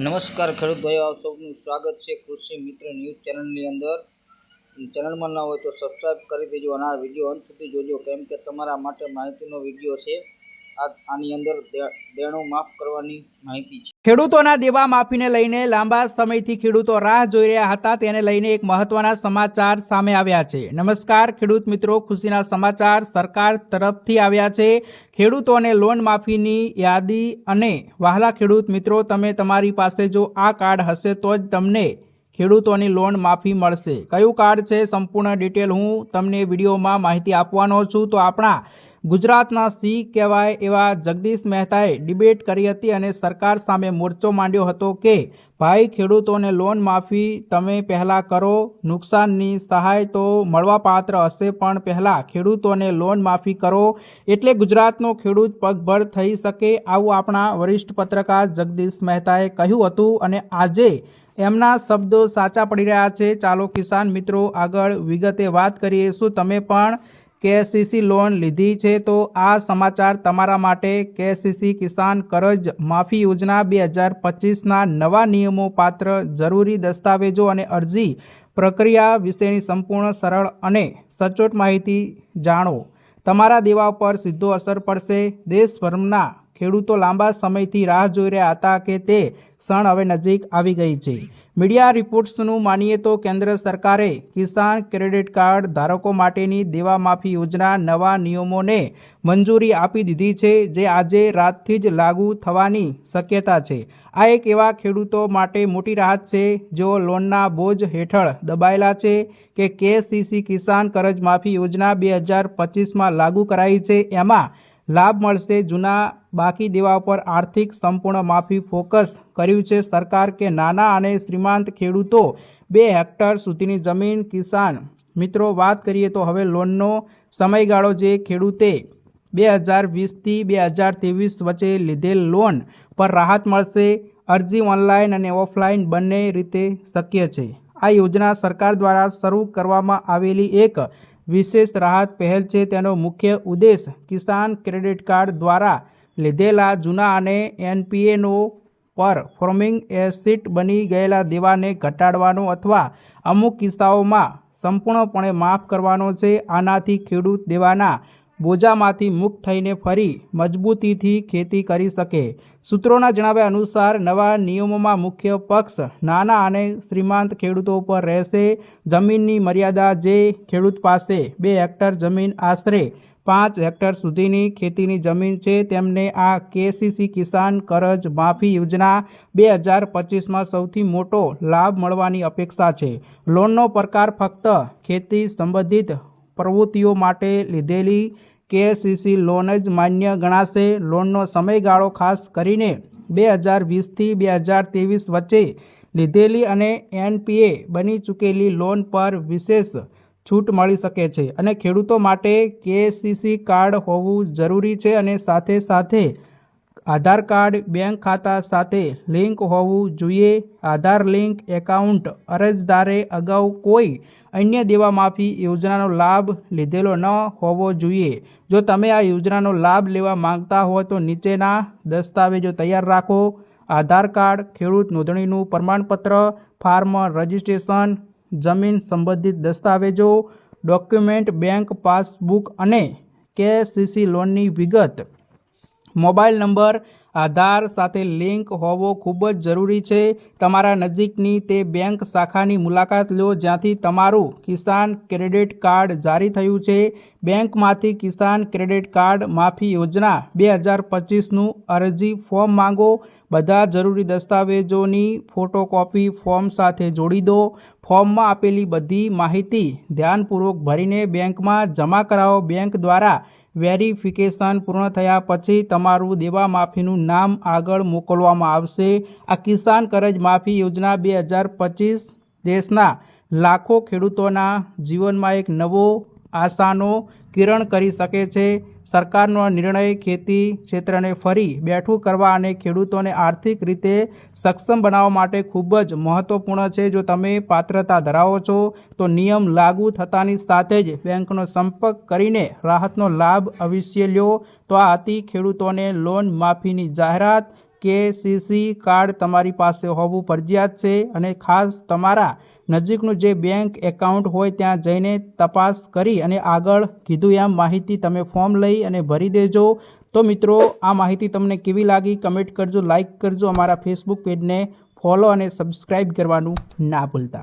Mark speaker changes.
Speaker 1: નમસ્કાર, ખેડૂત ભાઈઓ, આપ સૌનું સ્વાગત છે કૃષિ મિત્ર ન્યૂઝ ચેનલની અંદર. ચેનલમાં ન હોય તો સબસ્ક્રાઈબ કરી દેજો અને આ વીડિયો અંત સુધી જોજો, કેમ કે તમારા માટે માહિતીનો વીડિયો છે.
Speaker 2: ખેડૂતોના દેવા માફીને લઈને લાંબા સમયથી ખેડૂતો રાહ જોઈ રહ્યા હતા, તેને લઈને એક મહત્વના સમાચાર સામે આવ્યા છે. નમસ્કાર, ખેડૂત મિત્રો, ખુશીના સમાચાર સરકાર તરફથી આવ્યા છે. ખેડૂતોને લોન માફીની યાદી અને વહાલા ખેડૂત મિત્રો, તમે તમારી પાસે જો આ કાર્ડ હશે તો જ તમને ખેડૂતોની લોન માફી મળશે. કયું કાર્ડ છે? સંપૂર્ણ ડિટેલ હું તમને વિડીયોમાં માહિતી આપવાનો છું. તો આપણા ગુજરાતના સી કહેવાય એવા જગદીશ મહેતાએ ડિબેટ કરી હતી અને સરકાર સામે મોરચો માંડ્યો હતો કે, ભાઈ, ખેડૂતોને લોન માફી તમે પહેલાં કરો, નુકસાનની સહાય તો મળવાપાત્ર હશે, પણ પહેલાં ખેડૂતોને લોન માફી કરો. એટલે ગુજરાતનો ખેડૂત પગભર થઈ શકે આવું આપણા વરિષ્ઠ પત્રકાર જગદીશ મહેતાએ કહ્યું હતું અને આજે એમના શબ્દો સાચા પડી રહ્યા છે. ચાલો, કિસાન મિત્રો, આગળ વિગતે વાત કરીએ. શું તમે પણ કેસીસી લોન લીધી છે, તો આ સમાચાર તમારા માટે કેસીસી કિસાન કરજ માફી યોજના બે હજાર પચીસના નવા નિયમો પાત્ર જરૂરી દસ્તાવેજો અને અરજી પ્રક્રિયા વિશેની સંપૂર્ણ સરળ અને સચોટ માહિતી જાણો. તમારા દેવા પર સીધો અસર પડશે. દેશભરના ખેડૂતો લાંબા સમયથી રાહ જોઈ રહ્યા હતા કે તે ક્ષણ હવે નજીક આવી ગઈ છે. મીડિયા રિપોર્ટ્સનું માનીએ તો કેન્દ્ર સરકારે કિસાન ક્રેડિટ કાર્ડ ધારકો માટેની દેવા માફી યોજના નવા નિયમોને મંજૂરી આપી દીધી છે, જે આજે રાતથી જ લાગુ થવાની શક્યતા છે. આ એક એવા ખેડૂતો માટે મોટી રાહત છે, જેઓ લોનના બોજ હેઠળ દબાયેલા છે કે કેસીસી કિસાન કરજ માફી યોજના બે હજાર પચીસમાં લાગુ કરાઈ છે. એમાં લાભ મળશે. જૂના બાકી દેવા પર આર્થિક સંપૂર્ણ માફી ફોકસ કર્યું છે સરકાર કે નાના અને શ્રીમાંત ખેડૂતો બે હેક્ટર સુધીની જમીન, કિસાન મિત્રો વાત કરીએ તો હવે લોનનો સમયગાળો જે ખેડૂતે બે હજાર વીસથી બે હજાર ત્રેવીસ વચ્ચે લીધેલ લોન પર રાહત મળશે. અરજી ઓનલાઈન અને ઓફલાઈન બંને રીતે શક્ય છે. આ યોજના સરકાર દ્વારા શરૂ કરવામાં આવેલી એક વિશેષ રાહત પહેલ છે તેનો મુખ્ય ઉદ્દેશ કિસાન ક્રેડિટ કાર્ડ દ્વારા લીધેલા જૂના અને એનપીએનો પર ફોર્મિંગ એસિટ બની ગયેલા દેવાને ઘટાડવાનો અથવા અમુક કિસ્સાઓમાં સંપૂર્ણપણે માફ કરવાનો છે. આનાથી ખેડૂત દેવાના બોજામાંથી મુક્ત થઈને ફરી મજબૂતીથી ખેતી કરી શકે. સૂત્રોના જણાવ્યા અનુસાર, નવા નિયમોમાં મુખ્ય પક્ષ નાના અને શ્રીમાંત ખેડૂતો પર રહેશે. જમીનની મર્યાદા જે ખેડૂત પાસે બે હેક્ટર જમીન આશરે પાંચ હેક્ટર સુધીની ખેતીની જમીન છે, તેમને આ કેસીસી કિસાન કરજ માફી યોજના બે હજાર પચીસમાં સૌથી મોટો લાભ મળવાની અપેક્ષા છે. લોનનો પ્રકાર ફક્ત ખેતી સંબંધિત પ્રવૃત્તિઓ માટે લીધેલી કેસીસી લોન જ માન્ય ગણાશે. લોનનો સમયગાળો ખાસ કરીને બે હજાર વીસથી બે હજાર ત્રેવીસ વચ્ચે લીધેલી અને એનપીએ બની ચૂકેલી લોન પર વિશેષ છૂટ મળી શકે છે. અને ખેડૂતો માટે કેસીસી કાર્ડ હોવું જરૂરી છે અને સાથે સાથે આધાર કાર્ડ, બેંક ખાતા સાથે લિંક હોવું જોઈએ. આધાર લિંક એકાઉન્ટ અરજદારે અગાઉ કોઈ અન્ય દેવા માફી યોજનાનો લાભ લીધેલો ન હોવો જોઈએ. જો તમે આ યોજનાનો લાભ લેવા માંગતા હો તો નીચેના દસ્તાવેજો તૈયાર રાખો. આધાર કાર્ડ, ખેડૂત નોંધણીનું પ્રમાણપત્ર, ફાર્મ રજિસ્ટ્રેશન, જમીન સંબંધિત દસ્તાવેજો, ડોક્યુમેન્ટ, બેંક પાસબુક અને કેસીસી લોનની વિગત. મોબાઈલ નંબર, આધાર સાથે લિંક હોવો ખૂબ જ જરૂરી છે. તમારા નજીકની તે બેંક શાખાની મુલાકાત લો જ્યાંથી તમારું કિસાન ક્રેડિટ કાર્ડ જારી થયું છે. બેંકમાંથી કિસાન ક્રેડિટ કાર્ડ માફી યોજના બે હજાર પચીસનું અરજી ફોર્મ માંગો. બધા જરૂરી દસ્તાવેજોની ફોટોકોપી ફોર્મ સાથે જોડી દો. ફોર્મમાં આપેલી બધી માહિતી ધ્યાનપૂર્વક ભરીને બેંકમાં જમા કરાવો. બેંક દ્વારા વેરિફિકેશન પૂર્ણ થયા પછી તમારું દેવા માફીનું નામ આગળ મોકલવામાં આવશે. આ કિસાન કરજ માફી યોજના બે હજાર પચીસ દેશના લાખો ખેડૂતોના જીવનમાં એક નવો આશાનો કિરણ કરી શકે છે. સરકારનો નિર્ણય ખેતી ક્ષેત્રને ફરી બેઠું કરવા અને ખેડૂતોને આર્થિક રીતે સક્ષમ બનાવવા માટે ખૂબ જ મહત્વપૂર્ણ છે. જો તમે પાત્રતા ધરાવો છો, તો નિયમ લાગુ થતાની સાથે જ બેંકનો સંપર્ક કરીને રાહતનો લાભ અવશ્ય લ્યો તો આ હતી ખેડૂતોને લોન માફીની જાહેરાત. કે સીસી કાર્ડ તમારી પાસે હોવું ફરજિયાત છે અને ખાસ તમારા નજીકનું જે બેંક એકાઉન્ટ હોય ત્યાં જઈને તપાસ કરી અને આગળ કીધું એમ માહિતી તમે ફોર્મ લઈ અને ભરી દેજો. તો મિત્રો, આ માહિતી તમને કેવી લાગી? કમેન્ટ કરજો લાઇક કરજો, અમારા ફેસબુક પેજને ફોલો અને સબસ્ક્રાઈબ કરવાનું ના ભૂલતા.